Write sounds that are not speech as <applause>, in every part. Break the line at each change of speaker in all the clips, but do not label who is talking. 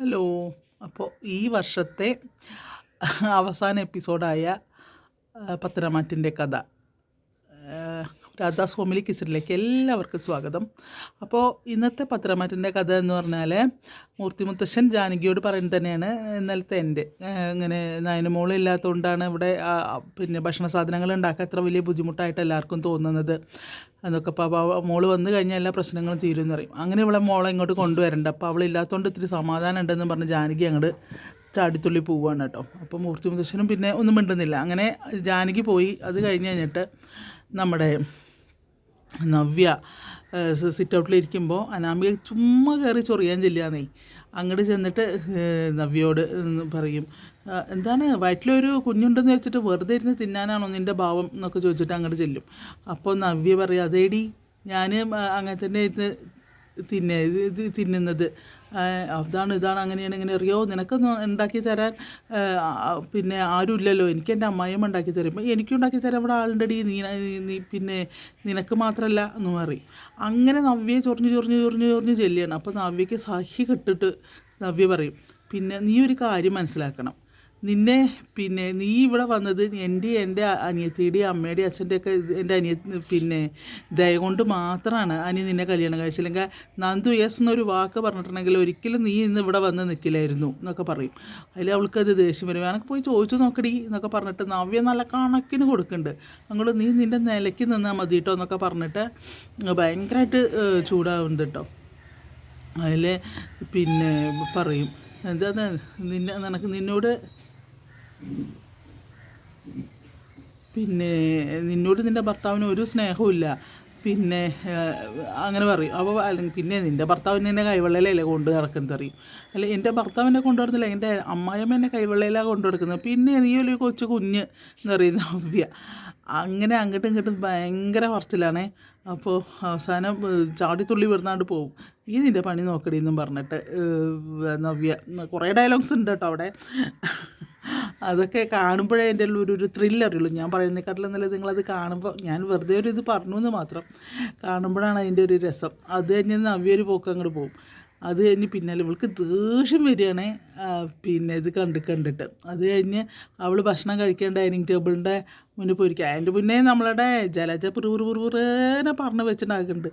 Hello. അപ്പോൾ ഈ വർഷത്തെ അവസാന എപ്പിസോഡായ പത്തനമാറ്റിന്റെ കഥ. രാധാസ് ഹോമിലി കിച്ചണിലേക്ക് എല്ലാവർക്കും സ്വാഗതം. അപ്പോൾ ഇന്നത്തെ പത്രമാറ്റിന്റെ കഥ എന്ന് പറഞ്ഞാൽ മൂർത്തിമുത്തശ്ശൻ ജാനകിയോട് പറയുന്നത് തന്നെയാണ് ഇന്നലത്തെ എന്റെ. ഇങ്ങനെ നയനമോൾ ഇല്ലാത്തതുകൊണ്ടാണ് ഇവിടെ പിന്നെ ഭക്ഷണ സാധനങ്ങൾ ഉണ്ടാക്കാൻ അത്ര വലിയ ബുദ്ധിമുട്ടായിട്ട് എല്ലാവർക്കും തോന്നുന്നത്. എന്നൊക്കെ അപ്പോൾ മോൾ വന്നു കഴിഞ്ഞാൽ എല്ലാ പ്രശ്നങ്ങളും തീരുമെന്ന് പറയും. അങ്ങനെ ഇവിടെ മോളെ ഇങ്ങോട്ട് കൊണ്ടുവരണ്ട. അപ്പോൾ അവളില്ലാത്തതുകൊണ്ട് ഇത്തിരി സമാധാനം ഉണ്ടെന്ന് പറഞ്ഞ് ജാനകി അങ്ങോട്ട് ചാടിത്തുള്ളി പോവുകയാണ് കേട്ടോ. അപ്പോൾ മൂർത്തി മുത്തശ്ശനും പിന്നെ ഒന്നും മിണ്ടുന്നില്ല. അങ്ങനെ ജാനകി പോയി. അത് കഴിഞ്ഞ് കഴിഞ്ഞിട്ട് നമ്മുടെ നവ്യ സിറ്റ് ഔട്ടിലിരിക്കുമ്പോൾ അനാമിക ചുമ്മാ കയറി ചൊറിയാൻ ചെല്ലുകയാണേ അങ്ങോട്ട് ചെന്നിട്ട് നവ്യോട് പറയും "ആ, എന്താണ് വയറ്റിലൊരു കുഞ്ഞുണ്ടെന്ന് വെച്ചിട്ട് വെറുതെ ഇരുന്ന് തിന്നാനാണോ നിന്റെ ഭാവം? എന്നൊക്കെ ചോദിച്ചിട്ട് അങ്ങോട്ട് ചെല്ലും. അപ്പോൾ നവ്യ പറയും അതേടി ഞാൻ അങ്ങനെ തന്നെ ഇരുന്ന് തിന്നെ തിന്നുന്നത്. അതാണ് ഇതാണ് അങ്ങനെയാണ് ഇങ്ങനെ അറിയോ? നിനക്ക് ഉണ്ടാക്കി തരാൻ പിന്നെ ആരുമില്ലല്ലോ. എനിക്ക് എന്റെ അമ്മായിയമ്മ ഉണ്ടാക്കി തരും. എനിക്കും ഉണ്ടാക്കി തരാൻ ഇവിടെ ആളുണ്ടെടി നീ നീ പിന്നെ നിനക്ക് മാത്രമല്ല എന്ന് പറയും. അങ്ങനെ നവ്യയെ ചൊറിഞ്ഞ് ചൊറിഞ്ഞ് ചൊറിഞ്ഞ് ചൊറിഞ്ഞ് ചെല്ലുകയാണ്. അപ്പോൾ നവ്യയ്ക്ക് സഹി കിട്ടിട്ട് നവ്യ പറയും പിന്നെ നീ ഒരു കാര്യം മനസ്സിലാക്കണം. നിന്നെ പിന്നെ നീ ഇവിടെ വന്നത് എന്റെ എന്റെ അനിയത്തിയുടെയും അമ്മയുടെയും അച്ഛന്റെയൊക്കെ എന്റെ അനിയ പിന്നെ ദയ കൊണ്ട് മാത്രമാണ് അനി നിന്നെ കല്യാണം കഴിച്ചില്ലെങ്കിൽ. നന്ദു യെസ് എന്നൊരു വാക്ക് പറഞ്ഞിട്ടുണ്ടെങ്കിൽ ഒരിക്കലും നീ ഇന്ന് ഇവിടെ വന്ന് നിൽക്കില്ലായിരുന്നു എന്നൊക്കെ പറയും. അതിൽ അവൾക്ക് അത് ദേഷ്യം വരും. വേണമെങ്കിൽ പോയി ചോദിച്ചു നോക്കടി എന്നൊക്കെ പറഞ്ഞിട്ട് നവ്യ നല്ല കണക്കിന് കൊടുക്കുന്നുണ്ട്. അങ്ങോട്ട് നീ നിന്റെ നിലയ്ക്ക് നിന്നാൽ മതി കേട്ടോ എന്നൊക്കെ പറഞ്ഞിട്ട് ഭയങ്കരമായിട്ട് ചൂടാവുന്നുണ്ട് കേട്ടോ. അതിൽ പിന്നെ പറയും എന്താ നിന്നെ നിനക്ക് നിന്നോട് പിന്നെ നിന്നോട് നിന്റെ ഭർത്താവിന് ഒരു സ്നേഹവും പിന്നെ അങ്ങനെ പറയും. അപ്പോൾ അല്ലെങ്കിൽ പിന്നെ നിന്റെ ഭർത്താവിന് എന്നെ കൈവെള്ളയിലല്ലേ കൊണ്ട് നടക്കുന്നത് അറിയും അല്ല എന്റെ ഭർത്താവിനെ കൊണ്ടു നടന്നില്ല എന്റെ അമ്മായിയമ്മ എന്നെ കൈവെള്ളയിലാണ് കൊണ്ടു നടക്കുന്നത് പിന്നെ നീ ഒരു കൊച്ചു കുഞ്ഞ് എന്ന് പറയുന്ന നവ്യ. അങ്ങനെ അങ്ങോട്ടും ഇങ്ങോട്ടും ഭയങ്കര പറച്ചിലാണേ. അപ്പോൾ അവസാനം ചാടി ചാടിത്തുള്ളി വിടുന്നാണ്ട് പോവും. ഈ നിന്റെ പണി നോക്കടി എന്നും പറഞ്ഞിട്ട് നവ്യ. കുറേ ഡയലോഗ്സ് ഉണ്ട് കേട്ടോ അവിടെ. അതൊക്കെ കാണുമ്പോഴേ എന്റെ ഉള്ളിൽ ഒരു ഒരു ത്രില്ല് അറിയുള്ളൂ. ഞാൻ പറയുന്നതിനെക്കാട്ടിലും നല്ലത് നിങ്ങളത് കാണുമ്പോൾ ഞാൻ വെറുതെ ഒരു ഇത് പറഞ്ഞു എന്ന് മാത്രം. കാണുമ്പോഴാണ് അതിന്റെ ഒരു രസം. അത് കഴിഞ്ഞ് നവ്യ ഒരു പോക്ക് അങ്ങോട്ട് പോകും അത് കഴിഞ്ഞ് പിന്നാലെ ഇവൾക്ക് ദേഷ്യം വരികയാണേ. പിന്നെ ഇത് കണ്ട് കണ്ടിട്ട്. അത് കഴിഞ്ഞ് അവൾ ഭക്ഷണം കഴിക്കാൻ ഡൈനിങ് ടേബിളിന്റെ മുന്നിൽ പോയിരിക്കുക അതിന്റെ മുന്നേ നമ്മളുടെ ജലജ പുറുപുറുപുറുപുറേനെ പറഞ്ഞ് വെച്ചിട്ടുണ്ടാക്കുന്നുണ്ട്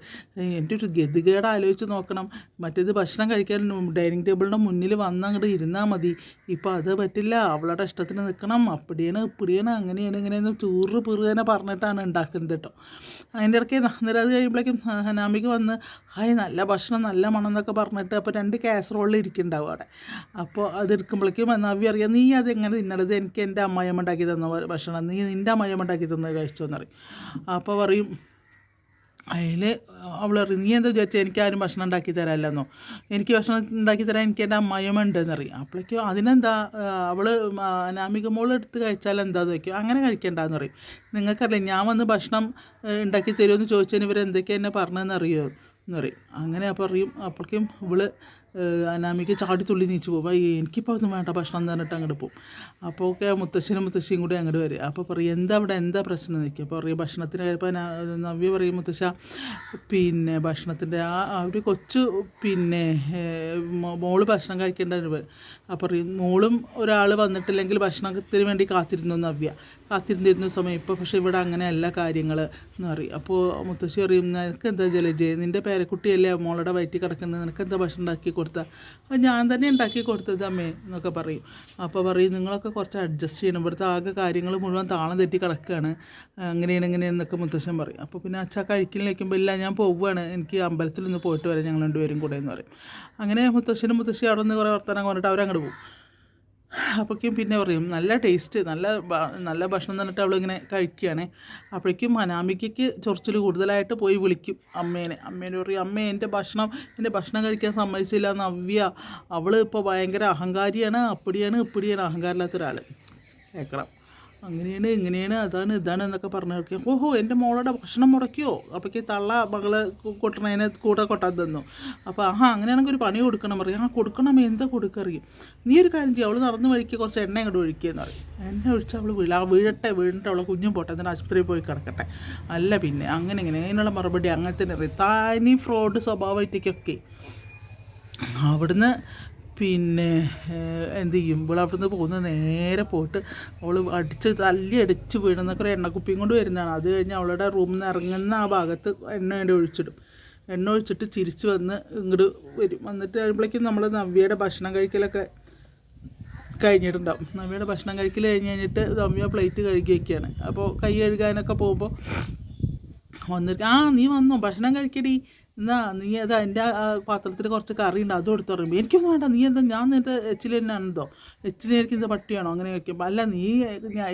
എന്റെ ഒരു ഗതികേട് ആലോചിച്ച് നോക്കണം മറ്റേത് ഭക്ഷണം കഴിക്കാൻ ഡൈനിങ് ടേബിളിന്റെ മുന്നിൽ വന്ന് അങ്ങോട്ട് ഇരുന്നാൽ മതി ഇപ്പോൾ അത് പറ്റില്ല അവളുടെ ഇഷ്ടത്തിന് നിൽക്കണം അപ്പടിയാണ് ഇപ്പടിയാണ് അങ്ങനെയാണ് ഇങ്ങനെയെന്ന് ചൂറ് പിറുകനെ പറഞ്ഞിട്ടാണ് ഉണ്ടാക്കുന്നത് കേട്ടോ അതിന്റെ ഇടയ്ക്ക് അന്നേരം അത് കഴിയുമ്പോഴേക്കും ഹനാമിക്ക് വന്ന് ഹായ് നല്ല ഭക്ഷണം നല്ല മണം എന്നൊക്കെ പറഞ്ഞിട്ട് അപ്പോൾ രണ്ട് കാസറോളിൽ ഇരിക്കുന്നുണ്ടാവും അവിടെ അപ്പോൾ അത് എടുക്കുമ്പോഴേക്കും നവ്യ അറിയാം നീ അത് എങ്ങനെ തിന്നണത് എനിക്ക് എന്റെ അമ്മായിയമ്മ ഉണ്ടാക്കി തന്ന ഭക്ഷണം നീ നിന്റെ അമ്മായിയമ്മ ഉണ്ടാക്കി തന്നെ കഴിച്ചു അപ്പോൾ പറയും. അതിൽ അവൾ പറയും നീ എന്താ വിചാരിച്ചാൽ എനിക്ക് ആരും ഭക്ഷണം ഉണ്ടാക്കി തരാമല്ലെന്നോ എനിക്ക് ഭക്ഷണം ഉണ്ടാക്കി തരാൻ എനിക്ക് എന്റെ അമ്മായിയമ്മ ഉണ്ടെന്ന് അപ്പോഴേക്കും അതിനെന്താ അവൾ അനാമിക മോൾ എടുത്ത് കഴിച്ചാൽ എന്താ വയ്ക്കും അങ്ങനെ കഴിക്കണ്ടെന്ന് പറയും. നിങ്ങൾക്കറിയില്ല ഞാൻ വന്ന് ഭക്ഷണം ഉണ്ടാക്കി തരുമെന്ന് ചോദിച്ചതിന് ഇവർ എന്തൊക്കെയാണ് എന്നെ പറഞ്ഞതെന്ന് അറിയുമോ എന്ന് പറയും. അങ്ങനെ അപ്പോൾ അറിയും അപ്പോഴേക്കും ഇവൾ അനാമിക്ക് ചാടിത്തുള്ളി നീച്ച് പോകും. "അയ്യേ, എനിക്കിപ്പോൾ ഒന്നും വേണ്ട ഭക്ഷണം പറഞ്ഞിട്ട് അങ്ങോട്ട് പോകും. അപ്പോൾ ഒക്കെ മുത്തശ്ശനും മുത്തശ്ശിയും കൂടി അങ്ങോട്ട് വരും. അപ്പോൾ പറയും എന്താ അവിടെ എന്താ പ്രശ്നം? ചോദിക്കും. അപ്പോൾ പറയും ഭക്ഷണത്തിന് കഴിയപ്പോൾ നവ്യ പറയും മുത്തശ്ശ പിന്നെ ഭക്ഷണത്തിന്റെ ആ ഒരു കൊച്ചു പിന്നെ മോൾ ഭക്ഷണം കഴിക്കേണ്ട അപ്പോൾ പറയും മോളും ഒരാൾ വന്നിട്ടില്ലെങ്കിൽ ഭക്ഷണത്തിന് വേണ്ടി കാത്തിരുന്നു നവ്യ. കാത്തിരുന്നിരുന്ന സമയം. ഇപ്പോൾ പക്ഷേ ഇവിടെ അങ്ങനെയല്ല കാര്യങ്ങൾ എന്ന് പറയും. അപ്പോൾ മുത്തശ്ശി പറയും നിനക്ക് എന്താ ജലജയ നിന്റെ പേരക്കുട്ടിയല്ലേ മോളുടെ വയറ്റിൽ കിടക്കുന്നത്? നിനക്ക് എന്താ ഭക്ഷണം ഉണ്ടാക്കി കൊടുത്താൽ അപ്പോൾ ഞാൻ തന്നെ ഉണ്ടാക്കി കൊടുത്തത് അമ്മേ എന്നൊക്കെ പറയും. അപ്പോൾ പറയും നിങ്ങളൊക്കെ കുറച്ച് അഡ്ജസ്റ്റ് ചെയ്യണം. ഇവിടുത്തെ ആകെ കാര്യങ്ങൾ മുഴുവൻ താളം തെറ്റി കിടക്കുകയാണ് അങ്ങനെയാണ് ഇങ്ങനെയാണെന്നൊക്കെ മുത്തശ്ശൻ പറയും. അപ്പോൾ പിന്നെ അച്ഛ അച്ഛാ കഴിക്കലിലേക്കുമ്പോൾ ഇല്ല ഞാൻ പോവുകയാണ്. എനിക്ക് അമ്പലത്തിൽ നിന്ന് പോയിട്ട് വരാം. ഞങ്ങൾ രണ്ടുപേരും കൂടെ എന്ന് പറയും. അങ്ങനെ മുത്തശ്ശനും മുത്തശ്ശി അവിടെ നിന്ന് കുറേ വർത്തമാനം പറഞ്ഞിട്ട് അവരങ്ങോട്ട് പോകും. അപ്പോഴേക്കും പിന്നെ പറയും നല്ല ടേസ്റ്റ് നല്ല നല്ല ഭക്ഷണം തന്നിട്ട് അവളിങ്ങനെ കഴിക്കുകയാണ്. അപ്പോഴേക്കും അനാമികയ്ക്ക് ചൊറിച്ചിൽ കൂടുതലായിട്ട് പോയി വിളിക്കും അമ്മേനെ. അമ്മേനെ പറയും അമ്മ എന്റെ ഭക്ഷണം എന്റെ ഭക്ഷണം കഴിക്കാൻ സമ്മതിച്ചില്ല നവ്യ. അവൾ ഇപ്പോൾ ഭയങ്കര അഹങ്കാരിയാണ് അപ്പടിയാണ് ഇപ്പടിയാണ് അഹങ്കാരമില്ലാത്ത ഒരാൾ കേൾക്കണം അങ്ങനെയാണ് ഇങ്ങനെയാണ് അതാണ് ഇതാണ് എന്നൊക്കെ പറഞ്ഞു നോക്കിയാൽ ഓഹോ എന്റെ മോളുടെ ഭക്ഷണം മുടക്കിയോ? അപ്പോഴേക്ക് തള്ള മകൾ കൊട്ടണേനെ കൂടെ കൊട്ടാൻ തന്നു. അപ്പോൾ ആഹാ അങ്ങനെയാണെങ്കിൽ ഒരു പണി കൊടുക്കണം പറയും. ആ കൊടുക്കണം എന്താ കൊടുക്കറിയും നീ ഒരു കാര്യം ചെയ്യും അവൾ നടന്നു വഴിക്ക് കുറച്ച് എണ്ണ അങ്ങോട്ട് ഒഴിക്കുകയെന്ന് പറയും. എണ്ണ ഒഴിച്ച് അവൾ വീഴ വീഴട്ടെ വീണിട്ട് അവളെ കുഞ്ഞും പോട്ടെ എന്നിട്ട് ആശുപത്രിയിൽ പോയി കിടക്കട്ടെ. അല്ല പിന്നെ അങ്ങനെ ഇങ്ങനെ അതിനുള്ള മറുപടി അങ്ങനെ തന്നെ. റിത്താനി തനി ഫ്രോഡ് സ്വഭാവമായിട്ടേക്കൊക്കെ അവിടുന്ന് പിന്നെ എന്ത് ചെയ്യും? ഇവൾ അവിടെ നിന്ന് പോകുന്ന നേരെ പോയിട്ട് അവൾ അടിച്ച് തല്ലി അടിച്ച് വീണെന്നൊക്കെ ഒരു എണ്ണക്കുപ്പിയും കൊണ്ട് വരുന്നതാണ്. അത് കഴിഞ്ഞ് അവളുടെ റൂമിൽ നിന്ന് ഇറങ്ങുന്ന ആ ഭാഗത്ത് എണ്ണ വേണ്ടി ഒഴിച്ചിടും. എണ്ണ ഒഴിച്ചിട്ട് ചിരിച്ച് വന്ന് ഇങ്ങോട്ട് വരും. വന്നിട്ട് കഴിയുമ്പോഴേക്കും നമ്മൾ നവ്യയുടെ ഭക്ഷണം കഴിക്കലൊക്കെ കഴിഞ്ഞിട്ടുണ്ടാവും. നവ്യയുടെ ഭക്ഷണം കഴിക്കൽ കഴിഞ്ഞ് കഴിഞ്ഞിട്ട് നവ്യ പ്ലേറ്റ് കഴുകി വയ്ക്കുകയാണ് അപ്പോൾ കൈ കഴുകാനൊക്കെ പോകുമ്പോൾ വന്നിട്ട് ആ നീ വന്നോ? ഭക്ഷണം കഴിക്കടി. എന്നാ നീ അത് എന്റെ പാത്രത്തിൽ കുറച്ച് കറി ഉണ്ട് അതും എടുത്തു പറയുമ്പോൾ എനിക്കൊന്നും വേണ്ട നീ എന്താ ഞാൻ നിന്റെ എച്ചിലെന്നാണെന്തോ എച്ചിലേക്ക് ഇത് പട്ടിയാണോ? അങ്ങനെ കഴിക്കുമ്പോൾ അല്ല നീ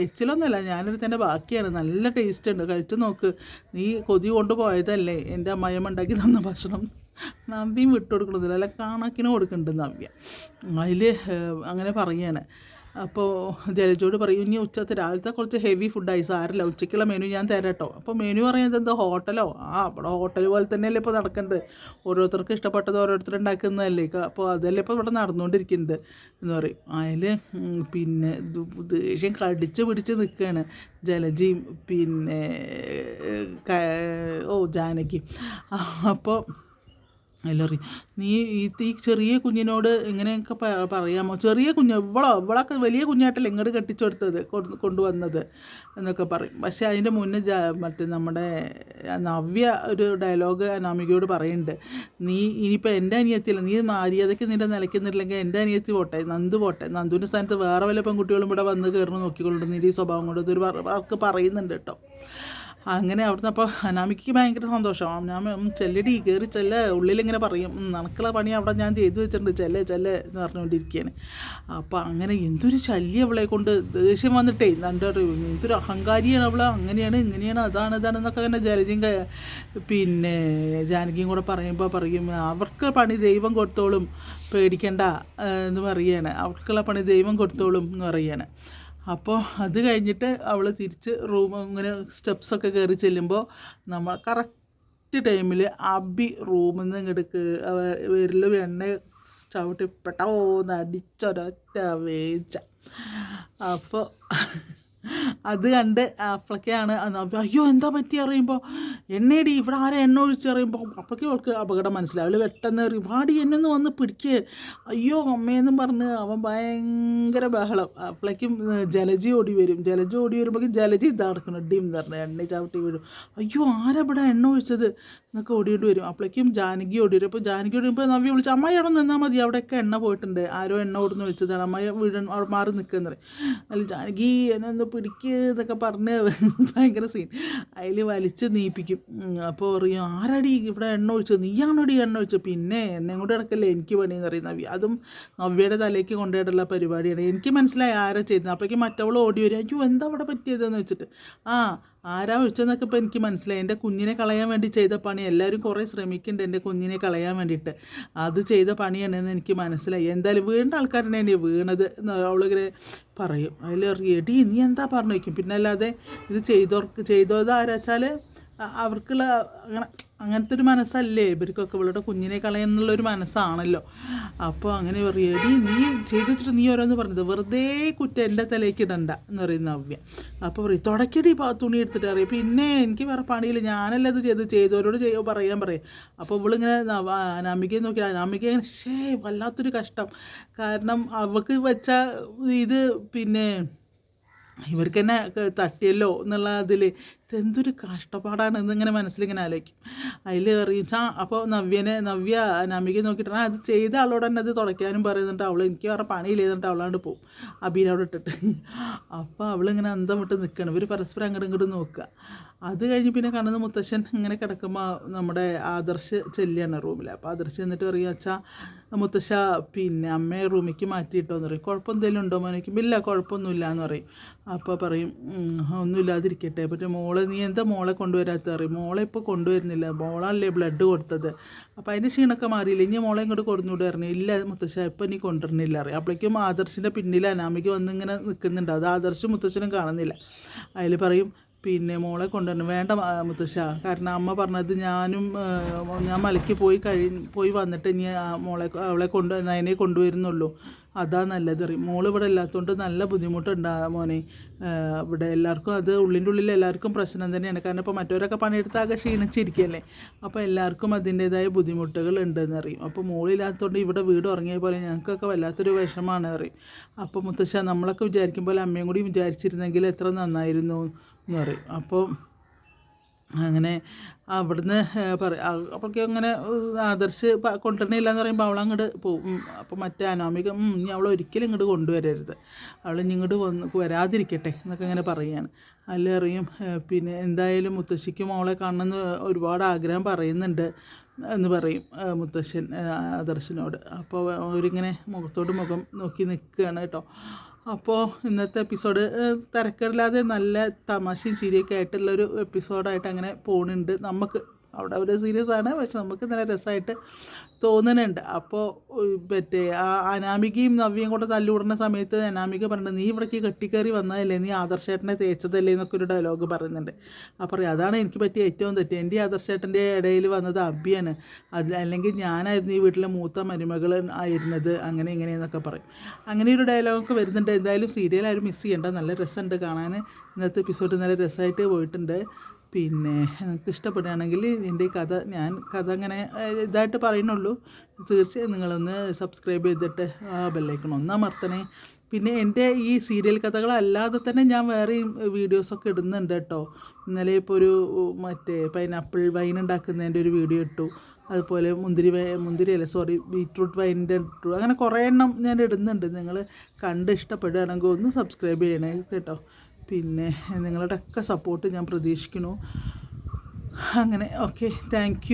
എച്ചിലൊന്നുമല്ല തന്നെ ബാക്കിയാണ് നല്ല ടേസ്റ്റ് ഉണ്ട് കഴിച്ചു നോക്ക്. നീ കൊതി കൊണ്ട് പോയതല്ലേ എന്റെ അമ്മയമ്മ ഉണ്ടാക്കി തന്ന ഭക്ഷണം. നവ്യം വിട്ടു കൊടുക്കണമെന്നില്ല അല്ല കണക്കിന് കൊടുക്കുന്നുണ്ട് നവ്യ. അതിൽ അങ്ങനെ പറയാണ്. അപ്പോൾ ജലജോട് പറയും ഇനി ഉച്ചത്തെ രാവിലത്തെ കുറച്ച് ഹെവി ഫുഡായി സാരല്ല ഉച്ചയ്ക്കുള്ള മെനു ഞാൻ തരാം കേട്ടോ അപ്പോൾ മെനു പറയുന്നത് എന്താ? ഹോട്ടലോ? ആ അവിടെ ഹോട്ടൽ പോലെ തന്നെയല്ലേ ഇപ്പോൾ നടക്കുന്നത് ഓരോരുത്തർക്ക് ഇഷ്ടപ്പെട്ടത് ഓരോരുത്തർ ഉണ്ടാക്കുന്നതല്ലേ. അപ്പോൾ അതല്ലേ ഇപ്പോൾ ഇവിടെ നടന്നുകൊണ്ടിരിക്കുന്നത് എന്ന് പറയും. അതിൽ പിന്നെ ദേഷ്യം കടിച്ച് പിടിച്ച് നിൽക്കുകയാണ് ജലജിയും പിന്നെ ഓ ജാനകിയും അപ്പോൾ അതിലറി നീ ഈ ചെറിയ കുഞ്ഞിനോട് ഇങ്ങനെയൊക്കെ പറയാമോ? ചെറിയ കുഞ്ഞ് ഇവളോ ഇവളൊക്കെ വലിയ കുഞ്ഞായിട്ടല്ലേ ഇങ്ങോട്ട് കെട്ടിച്ചെടുത്തത് കൊണ്ട് കൊണ്ടുവന്നത് എന്നൊക്കെ പറയും. പക്ഷേ അതിന്റെ മുന്നേ ജ മറ്റേ നമ്മുടെ നവ്യ ഒരു ഡയലോഗ് അനാമികയോട് പറയുന്നുണ്ട്. നീ ഇനിയിപ്പോൾ എന്റെ അനിയത്തില്ല നീ മര്യാദയ്ക്ക് നിന്റെ നിലയ്ക്കുന്നില്ലെങ്കിൽ എന്റെ അനിയത്തി പോട്ടെ നന്ദു പോട്ടെ. നന്ദുവിന്റെ സ്ഥാനത്ത് വേറെ വല്ല പെൺകുട്ടികളും ഇവിടെ വന്ന് കയറുന്നു നോക്കിക്കൊണ്ട് നിന്റെ ഈ സ്വഭാവം കൊണ്ട് ഇതൊരു അവർക്ക് പറയുന്നുണ്ട് കേട്ടോ. അങ്ങനെ അവിടുന്ന് അപ്പോൾ അനാമിക്ക് ഭയങ്കര സന്തോഷം. അനാമ ചെല്ലടി കയറി ചെല്ല ഉള്ളിലിങ്ങനെ പറയും. "ഉം, നടക്കുള്ള പണി അവിടെ ഞാൻ ചെയ്തു വെച്ചിട്ടുണ്ട്. ചെല്ല ചെല്ല എന്ന് പറഞ്ഞുകൊണ്ടിരിക്കുകയാണ് അപ്പോൾ അങ്ങനെ എന്തൊരു ശല്യം അവളെ കൊണ്ട്. ദേഷ്യം വന്നിട്ടേ എന്റെ എന്തൊരു അഹങ്കാരിയാണ് അവൾ അങ്ങനെയാണ് ഇങ്ങനെയാണ് അതാണ് ഇതാണെന്നൊക്കെ അങ്ങനെ ജലജിയും പിന്നെ ജാനകിയും കൂടെ പറയുമ്പോൾ പറയും അവർക്ക് പണി ദൈവം കൊടുത്തോളും. പേടിക്കണ്ട എന്ന് പറയാണ്. അവർക്കുള്ള പണി ദൈവം കൊടുത്തോളും എന്ന് പറയാണ്. അപ്പോൾ അത് കഴിഞ്ഞിട്ട് അവൾ തിരിച്ച് റൂം ഇങ്ങനെ സ്റ്റെപ്സൊക്കെ കയറി ചെല്ലുമ്പോൾ നമ്മൾ കറക്റ്റ് ടൈമിൽ അബി റൂമിൽ നിന്ന് ഇങ്ങോട്ട് വിരൽ എണ്ണ ചവിട്ടി പെട്ടോന്ന് അടിച്ചൊരൊറ്റ വേച്ച അപ്പോൾ അത് കണ്ട് അപ്പോഴൊക്കെയാണ് അയ്യോ എന്താ പറ്റി? അറിയുമ്പോൾ എണ്ണയടി ഇവിടെ ആരെ എണ്ണ ഒഴിച്ച് അറിയുമ്പോൾ അപ്പോഴേക്കും അവൾക്ക് അപകടം മനസ്സിലാവില്ല പെട്ടെന്ന് ഒരുപാട് എന്നൊന്ന് എന്നെ വന്ന് പിടിക്കുക അയ്യോ അമ്മയെന്നും പറഞ്ഞ് അവൻ ഭയങ്കര ബഹളം. അപ്പളക്കും ജലജി ഓടി വരും. ജലജി ഓടി വരുമ്പോഴേക്കും ജലജി ഇതാ ഡീം ഡിം പറഞ്ഞ് എണ്ണ ചവിട്ടി വീഴും. അയ്യോ ആരാ ഇവിടെ എണ്ണ ഒഴിച്ചത്? എന്നൊക്കെ ഓടിയിട്ട് വരും. അപ്പോഴേക്കും ജാനകി ഓടി വരും അപ്പോൾ ജാനകി ഓടി വരുമ്പോൾ നവ്യ വിളിച്ചു അമ്മായി അവിടെ നിന്നാൽ മതി. അവിടെയൊക്കെ എണ്ണ പോയിട്ടുണ്ട്. ആരോ എണ്ണ ഓടുന്നു വിളിച്ചതാണ് അമ്മായി അവിടെ മാറി നിൽക്കുന്നത് അതിൽ ജാനകി എന്നെ പിടിക്കുക എന്നൊക്കെ പറഞ്ഞ് <laughs> ഭയങ്കര സീൻ അതിൽ വലിച്ച് നീപ്പിക്കും. അപ്പോൾ പറയും ആരാടി ഇവിടെ എണ്ണ ഒഴിച്ചത്? നീയാണോടി എണ്ണ ഒഴിച്ചത്? പിന്നെ എണ്ണയും കൂടെ ഇടക്കല്ലേ എനിക്ക് പണിയെന്ന് പറയും നവ്യ. അതും നവ്യയുടെ തലേക്ക് കൊണ്ടുപോയിട്ടുള്ള പരിപാടിയാണ്. എനിക്ക് മനസ്സിലായി ആരാ ചെയ്തത്. അപ്പോഴേക്കും മറ്റവൾ ഓടി വരും. അയ്യോ എന്താ അവിടെ പറ്റിയതെന്ന് വെച്ചിട്ട്? ആ ആരാ ഒഴിച്ചെന്നൊക്കെ ഇപ്പോൾ എനിക്ക് മനസ്സിലായി. എന്റെ കുഞ്ഞിനെ കളയാൻ വേണ്ടി ചെയ്ത പണി എല്ലാവരും കുറേ ശ്രമിക്കുന്നുണ്ട് എന്റെ കുഞ്ഞിനെ കളയാൻ വേണ്ടിയിട്ട്. അത് ചെയ്ത പണിയാണെന്ന് എനിക്ക് മനസ്സിലായി. എന്തായാലും വീണ്ട ആൾക്കാരാണ് എന്നെ വീണത് അവളിങ്ങനെ പറയും. അതിൽ എടി നീ എന്താ പറഞ്ഞു വയ്ക്കും പിന്നെ അല്ലാതെ ഇത് ചെയ്തവർക്ക് ചെയ്തത് ആരാച്ചാൽ അവർക്കുള്ള അങ്ങനെ അങ്ങനത്തെ ഒരു മനസ്സല്ലേ? ഇവർക്കൊക്കെ ഇവളുടെ കുഞ്ഞിനെ കളയുന്നുള്ള ഒരു മനസ്സാണല്ലോ. അപ്പോൾ അങ്ങനെ പറയുക നീ ചെയ്തു വെച്ചിട്ട് നീ ഓരോന്ന് പറഞ്ഞത്. വെറുതെ കുറ്റം എന്റെ തലേക്ക് ഇടണ്ട എന്ന് പറയുന്ന നവ്യ. അപ്പോൾ പറയും തുടക്കടി തുണി എടുത്തിട്ട് അറിയാം പിന്നെ എനിക്ക് വേറെ പണിയില്ല. ഞാനല്ല ഇത് ചെയ്ത് ചെയ്തവരോട് ചെയ്യോ പറയാൻ പറയും. അപ്പോൾ ഇവളിങ്ങനെ നവ- നമികയെ നോക്കി. നമിക ഇങ്ങനെ ശേ വല്ലാത്തൊരു കഷ്ടം. കാരണം അവൾക്ക് വെച്ച ഇത് പിന്നെ ഇവർക്ക് തന്നെ തട്ടിയല്ലോ എന്നുള്ള അതിൽ ഇതെന്തൊരു കഷ്ടപ്പാടാണ് എന്നിങ്ങനെ മനസ്സിലിങ്ങനെ ആലോചിക്കും. അതിൽ എറിയിച്ച അപ്പോൾ നവ്യനെ നവ്യ നമിക നോക്കിയിട്ട് ആ അത് ചെയ്ത ആളോട് തന്നെ അത് തുടയ്ക്കാനും പറയുന്നുണ്ട്. അവൾ എനിക്ക് വേറെ പണിയില്ല എന്നിട്ട് അവളാണ്ട് പോവും. അബീനോട് ഇട്ടിട്ട്. അപ്പോൾ അവളിങ്ങനെ അന്തം വിട്ട് നിൽക്കണം ഇവർ പരസ്പരം അങ്ങോട്ടും ഇങ്ങോട്ടും നോക്കുക. അത് കഴിഞ്ഞ് പിന്നെ കാണുന്ന മുത്തശ്ശൻ ഇങ്ങനെ കിടക്കുമ്പോൾ നമ്മുടെ ആദർശ് ചെല്ലിയാണ് റൂമിൽ അപ്പോൾ ആദർശ് എന്നിട്ട് പറയുക വെച്ചാൽ മുത്തശ്ശ പിന്നെ അമ്മയെ റൂമിലേക്ക് മാറ്റിയിട്ടോന്ന് പറയും. കുഴപ്പം എന്തെങ്കിലും ഉണ്ടോ മോനിക്കുമ്പോൾ ഇല്ല കുഴപ്പമൊന്നുമില്ല എന്ന് പറയും. അപ്പോൾ പറയും "ഉം, ഒന്നുമില്ലാതിരിക്കട്ടെ. പക്ഷേ മോളെ നീ എന്താ മോളെ കൊണ്ടുവരാത്ത അറിയും? മോളെ ഇപ്പോൾ കൊണ്ടുവരുന്നില്ല. മോളല്ലേ ബ്ലഡ് കൊടുത്തത്. അപ്പോൾ അതിന് ക്ഷീണമൊക്കെ മാറിയില്ല? ഇനി മോളെ ഇങ്ങോട്ട് കൊടുന്നുകൂടെ പറഞ്ഞു. ഇല്ല മുത്തശ്ശ ഇപ്പം നീ കൊണ്ടുവരുന്നില്ല അറിയാം. അപ്പോഴേക്കും ആദർശിന്റെ പിന്നിൽ അനാമിക്ക് വന്ന് ഇങ്ങനെ നിൽക്കുന്നുണ്ട് അത് ആദർശ് മുത്തശ്ശനും കാണുന്നില്ല. അതിൽ പറയും പിന്നെ മോളെ കൊണ്ടുവരണം. വേണ്ട മുത്തശ്ശ. കാരണം അമ്മ പറഞ്ഞത് ഞാനും ഞാൻ മലയ്ക്ക് പോയി കഴി പോയി വന്നിട്ട് ഇനി മോളെ അവളെ കൊണ്ട് അതിനെ കൊണ്ടുവരുന്നുള്ളൂ. അതാ നല്ലത്. അറിയും മോൾ ഇവിടെ ഇല്ലാത്തതുകൊണ്ട് നല്ല ബുദ്ധിമുട്ടുണ്ടാ മോനെ. ഇവിടെ എല്ലാവർക്കും അത് ഉള്ളിന്റെ ഉള്ളിൽ എല്ലാവർക്കും പ്രശ്നം തന്നെയാണ്. കാരണം ഇപ്പോൾ മറ്റവരൊക്കെ പണിയെടുത്ത് ആകെ ക്ഷീണിച്ചിരിക്കുകയല്ലേ അപ്പോൾ എല്ലാവർക്കും അതിന്റേതായ ബുദ്ധിമുട്ടുകൾ ഉണ്ടെന്ന് അറിയും. അപ്പോൾ മോളില്ലാത്തതുകൊണ്ട് ഇവിടെ വീട് ഉറങ്ങിയ പോലെ ഞങ്ങൾക്കൊക്കെ വല്ലാത്തൊരു വിഷമമാണ് അറിയും. അപ്പോൾ മുത്തശ്ശ നമ്മളൊക്കെ വിചാരിക്കും പോലെ അമ്മയും കൂടി വിചാരിച്ചിരുന്നെങ്കിൽ എത്ര നന്നായിരുന്നു എന്ന് പറയും അപ്പോൾ അങ്ങനെ അവിടുന്ന് പറ അപ്പോഴൊക്കെ അങ്ങനെ ആദർശ് കൊണ്ടുവരണില്ല എന്ന് പറയുമ്പോൾ അവൾ അങ്ങോട്ട് പോകും അപ്പോൾ മറ്റേ അനാമിക "ഉം, ഇനി അവൾ ഒരിക്കലും ഇങ്ങോട്ട് കൊണ്ടുവരരുത്. അവൾ ഇനി ഇങ്ങോട്ട് വന്ന് വരാതിരിക്കട്ടെ എന്നൊക്കെ ഇങ്ങനെ പറയുകയാണ് അല്ല അറിയും പിന്നെ എന്തായാലും മുത്തശ്ശിക്ക് മോളെ കാണണമെന്ന് ഒരുപാട് ആഗ്രഹം പറയുന്നുണ്ട് എന്ന് പറയും മുത്തശ്ശൻ ആദർശിനോട്. അപ്പോൾ അവരിങ്ങനെ മുഖത്തോട് മുഖം നോക്കി നിൽക്കുകയാണ് കേട്ടോ. അപ്പോൾ ഇന്നത്തെ എപ്പിസോഡ് തിരക്കില്ലാതെ നല്ല തമാശയും ചിരിയൊക്കെ ആയിട്ടുള്ളൊരു എപ്പിസോഡായിട്ട് അങ്ങനെ പോകുന്നുണ്ട് നമുക്ക് അവിടെ അവർ സീരിയസ് ആണ്. പക്ഷെ നമുക്ക് നല്ല രസമായിട്ട് തോന്നുന്നുണ്ട്. അപ്പോൾ മറ്റേ ആ അനാമികയും നവ്യയും കൂടെ തല്ലുവിടുന്ന സമയത്ത് അനാമിക പറയുന്നത് നീ ഇവിടേക്ക് കെട്ടിക്കയറി വന്നതല്ലേ? നീ ആദർശേട്ടനെ തേച്ചതല്ലേ? എന്നൊക്കെ ഒരു ഡയലോഗ് പറയുന്നുണ്ട്. അപ്പോൾ പറയും അതാണ് എനിക്ക് പറ്റിയ ഏറ്റവും തെറ്റ്. എന്റെ ആദർശേട്ടന്റെ ഇടയിൽ വന്നത് അബിയാണ്. അത് അല്ലെങ്കിൽ ഞാനായിരുന്നു ഈ വീട്ടിലെ മൂത്ത മരുമകൾ ആയിരുന്നത്. അങ്ങനെ ഇങ്ങനെയെന്നൊക്കെ പറയും. അങ്ങനെ ഒരു ഡയലോഗൊക്കെ വരുന്നുണ്ട്. എന്തായാലും സീരിയൽ ആരും മിസ് ചെയ്യേണ്ട. നല്ല രസമുണ്ട് കാണാൻ. ഇന്നത്തെ എപ്പിസോഡ് നല്ല രസമായിട്ട് പോയിട്ടുണ്ട്. പിന്നെ നിങ്ങൾക്ക് ഇഷ്ടപ്പെടുകയാണെങ്കിൽ എന്റെ ഈ കഥ ഞാൻ കഥ അങ്ങനെ ഇതായിട്ട് പറയുന്നുള്ളൂ. തീർച്ചയായും നിങ്ങളൊന്ന് സബ്സ്ക്രൈബ് ചെയ്തിട്ട് ആ ബെല്ലൈക്കണം ഒന്നാം അമർത്തണേ. പിന്നെ എന്റെ ഈ സീരിയൽ കഥകളല്ലാതെ തന്നെ ഞാൻ വേറെയും വീഡിയോസൊക്കെ ഇടുന്നുണ്ട് കേട്ടോ. ഇന്നലെ ഇപ്പോൾ ഒരു മറ്റേ പൈനാപ്പിൾ വൈൻ ഉണ്ടാക്കുന്നതിന്റെ ഒരു വീഡിയോ ഇട്ടു. അതുപോലെ മുന്തിരി മുന്തിരി അല്ല സോറി ബീറ്റ്റൂട്ട് വൈന്റെ ഇട്ടു. അങ്ങനെ കുറേ എണ്ണം ഞാൻ ഇടുന്നുണ്ട്. നിങ്ങൾ കണ്ട് ഇഷ്ടപ്പെടുകയാണെങ്കിൽ ഒന്ന് സബ്സ്ക്രൈബ് ചെയ്യണേ കേട്ടോ. പിന്നെ നിങ്ങളുടെയൊക്കെ സപ്പോർട്ട് ഞാൻ പ്രതീക്ഷിക്കുന്നു. അങ്ങനെ ഓക്കെ താങ്ക്